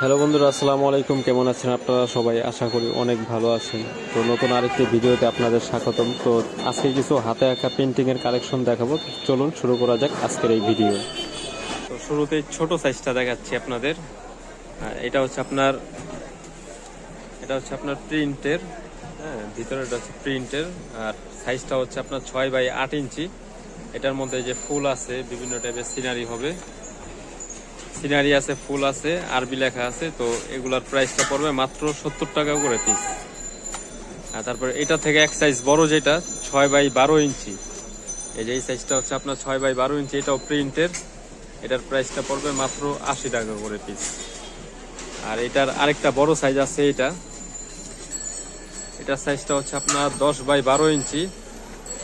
Hello বন্ধুরা, আসসালামু আলাইকুম। কেমন আছেন আপনারা সবাই? আশা করি অনেক ভালো আছেন। তো নতুন আরেকটি ভিডিওতে আপনাদের স্বাগতম। তো আজকে কিছু হাতে আঁকা পেন্টিংয়ের কালেকশন দেখাবো। চলুন শুরু করা যাক আজকের এই ভিডিও। তো শুরুতেই ছোট সাইজটা দেখাচ্ছি আপনাদের। আর এটা হচ্ছে আপনার, এটা হচ্ছে আপনার প্রিন্টের হ্যাঁ ভিতরেটা হচ্ছে প্রিন্টের আর সাইজটা হচ্ছে আপনার ছয় বাই আট ইঞ্চি। এটার মধ্যে যে ফুল আছে, বিভিন্ন টাইপের সিনারি হবে। সিনারি আছে, ফুল আছে, আরবি লেখা আছে, তো এগুলার প্রাইসটা পড়বে মাত্র সত্তর টাকা করে পিস আর তারপরে এটা থেকে এক সাইজ বড় যেটা, ছয় বাই বারো ইঞ্চি। এই যে এই সাইজটা হচ্ছে আপনার ছয় বাই বারো ইঞ্চি, এটাও প্রিন্টের এটার প্রাইসটা পড়বে মাত্র আশি টাকা করে পিস আর এটার আরেকটা বড় সাইজ আছে এটা। এটার সাইজটা হচ্ছে আপনার দশ বাই বারো ইঞ্চি।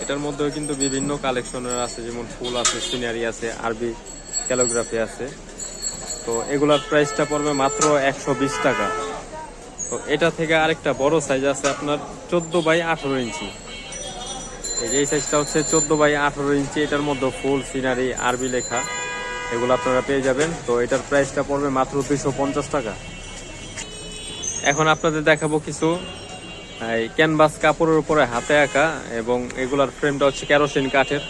এটার মধ্যেও কিন্তু বিভিন্ন কালেকশনের আছে, যেমন ফুল আছে সিনারি আছে, আরবি ক্যালোগ্রাফি আছে। তো এগুলার প্রাইসটা পড়বে মাত্র একশো বিশ টাকা। তো এটা থেকে আরেকটা বড় সাইজ আছে আপনার চোদ্দ বাই আঠেরো ইঞ্চি। এই সাইজটা হচ্ছে চোদ্দ বাই আঠেরো ইঞ্চি, এটার মধ্যে ফুল সিনারি আরবি লেখা, এগুলো আপনারা পেয়ে যাবেন। তো এটার প্রাইসটা পড়বে মাত্র পঞ্চাশ টাকা। এখন আপনাদের দেখাবো কিছু, এই ক্যানভাস কাপড়ের উপরে হাতে আঁকা এবং এগুলার ফ্রেমটা হচ্ছে কেরোসিন কাঠের।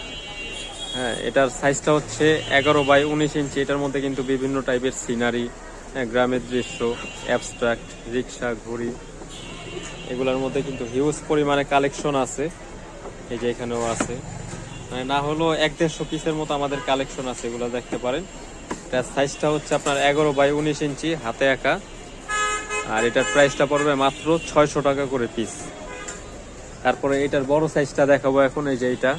হ্যাঁ এটার সাইজটা হচ্ছে এগারো বাই উনিশ ইঞ্চি। এটার মধ্যে কিন্তু বিভিন্ন টাইপের সিনারি হ্যাঁ গ্রামের দৃশ্য অ্যাবস্ট্রাক্ট রিক্সা, ঘুড়ি। এগুলোর মধ্যে কিন্তু হিউজ পরিমাণে কালেকশন আছে। এই যে এখানেও আছে। মানে না হলেও এক দেড়শো পিসের মতো আমাদের কালেকশন আছে, এগুলো দেখতে পারেন। এটার সাইজটা হচ্ছে আপনার এগারো বাই উনিশ ইঞ্চি, হাতে আঁকা আর এটার প্রাইসটা পড়বে মাত্র ছয়শো টাকা করে পিস তারপরে এটার বড় সাইজটা দেখাবো এখন, এই যে এইটা।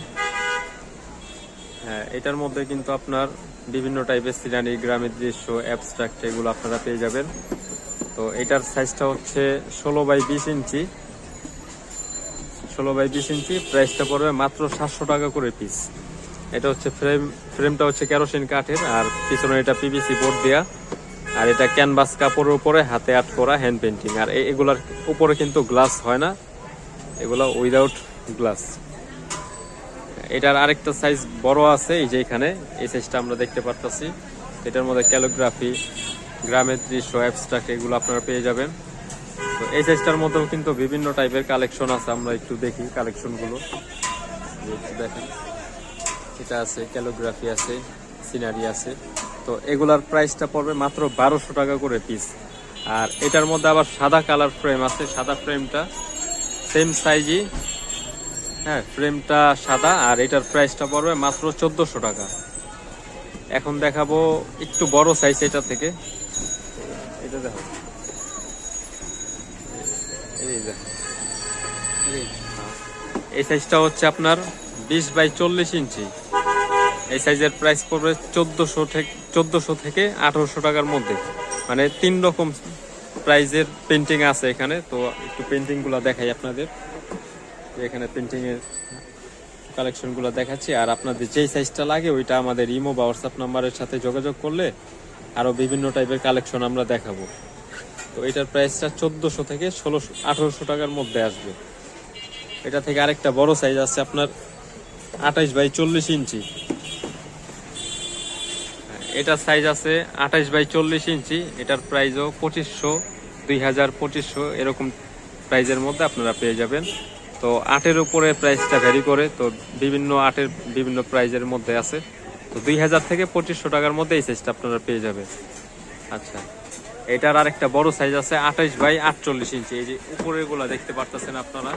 হ্যাঁ এটার মধ্যে কিন্তু আপনার বিভিন্ন টাইপের সিনারি, গ্রামের দৃশ্য অ্যাবস্ট্রাক্ট এগুলো আপনারা পেয়ে যাবেন। তো এটার সাইজটা হচ্ছে ষোলো বাই বিশ ইঞ্চি। ষোলো বাই বিশ ইঞ্চি প্রাইসটা পড়বে মাত্র সাতশো টাকা করে পিস এটা হচ্ছে ফ্রেম ফ্রেমটা হচ্ছে কেরোসিন কাঠের, আর পিছনে এটা পিভিসি বোর্ড দেওয়া আর এটা ক্যানভাস কাপড়ের উপরে, হাতে আট করা হ্যান্ড পেন্টিং আর এগুলার উপরে কিন্তু গ্লাস হয় না। এগুলো উইদাউট গ্লাস এটার আরেকটা সাইজ বড় আছে, এই যে এখানে। এই সাইজটা আমরা দেখতে পারতাছি। এটার মধ্যে ক্যালোগ্রাফি গ্রামের দৃশ্য অ্যাবস্ট্রাক্ট এগুলো আপনারা পেয়ে যাবেন। তো এই সাইজটার মধ্যেও কিন্তু বিভিন্ন টাইপের কালেকশন আছে, আমরা একটু দেখি কালেকশনগুলো দেখেন, এটা আছে ক্যালোগ্রাফি আছে সিনারি আছে। তো এগুলার প্রাইসটা পড়বে মাত্র বারোশো টাকা করে পিস আর এটার মধ্যে আবার সাদা কালার ফ্রেম আছে, সাদা ফ্রেমটা সেম সাইজই হ্যাঁ ফ্রেমটা সাদা আর এটার প্রাইসটা পড়বে মাত্র চোদ্দোশো টাকা। এখন দেখাবো একটু বড় সাইজ এটা থেকে। এটা দেখো। এই সাইজটা হচ্ছে আপনার বিশ বাই চল্লিশ ইঞ্চি। এই সাইজের প্রাইস পড়বে চোদ্দোশো থেকে চোদ্দোশো থেকে আঠারোশো টাকার মধ্যে। মানে তিন রকম প্রাইজের পেন্টিং আছে এখানে, তো একটু পেন্টিংগুলো দেখাই আপনাদের। এখানে পেন্টিং এর কালেকশনগুলো দেখাচ্ছি। আর আপনাদের যেই সাইজটা লাগে, ওইটা আমাদের ইমো বা হোয়াটসঅ্যাপ নাম্বারের সাথে যোগাযোগ করলে আরও বিভিন্ন টাইপের কালেকশন আমরা দেখাবো। তো এটার প্রাইসটা চোদ্দশো থেকে ষোলোশো, আঠারোশো টাকার মধ্যে আসবে। এটা থেকে আরেকটা বড় সাইজ আছে আপনার আঠাইশ বাই চল্লিশ ইঞ্চি। এটার সাইজ আছে আঠাইশ বাই চল্লিশ ইঞ্চি। এটার প্রাইসও পঁচিশশো, দুই হাজার পঁচিশশো, এরকম প্রাইজের মধ্যে আপনারা পেয়ে যাবেন। তো আটের উপরে প্রাইসটা ভ্যারি করে, তো বিভিন্ন আটের বিভিন্ন প্রাইজের মধ্যে আছে। তো দুই হাজার থেকে পঁচিশশো টাকার মধ্যে এই সাইজটা আপনারা পেয়ে যাবেন। আচ্ছা এটার আর একটা বড় সাইজ আছে আঠাইশ বাই আটচল্লিশ ইঞ্চি এই যে উপরেগুলো দেখতে পারতেছেন আপনারা।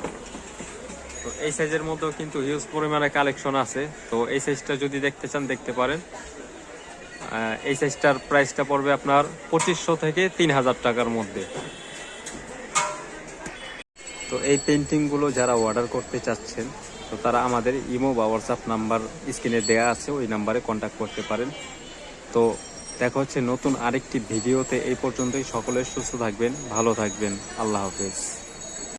তো এই সাইজের মধ্যেও কিন্তু হিউজ পরিমাণে কালেকশন আছে। তো এই সাইজটা যদি দেখতে চান, দেখতে পারেন। এই সাইজটার প্রাইসটা পড়বে আপনার পঁচিশশো থেকে তিন হাজার টাকার মধ্যে। তো এই পেন্টিংগুলো যারা অর্ডার করতে চাচ্ছেন, তো তারা আমাদের ইমো বা হোয়াটসঅ্যাপ নাম্বার স্ক্রিনে দেওয়া আছে, ওই নাম্বারে কন্ট্যাক্ট করতে পারেন। তো দেখা হচ্ছে নতুন আরেকটি ভিডিওতে এই পর্যন্তই। সকলে সুস্থ থাকবেন, ভালো থাকবেন। আল্লাহ হাফেজ।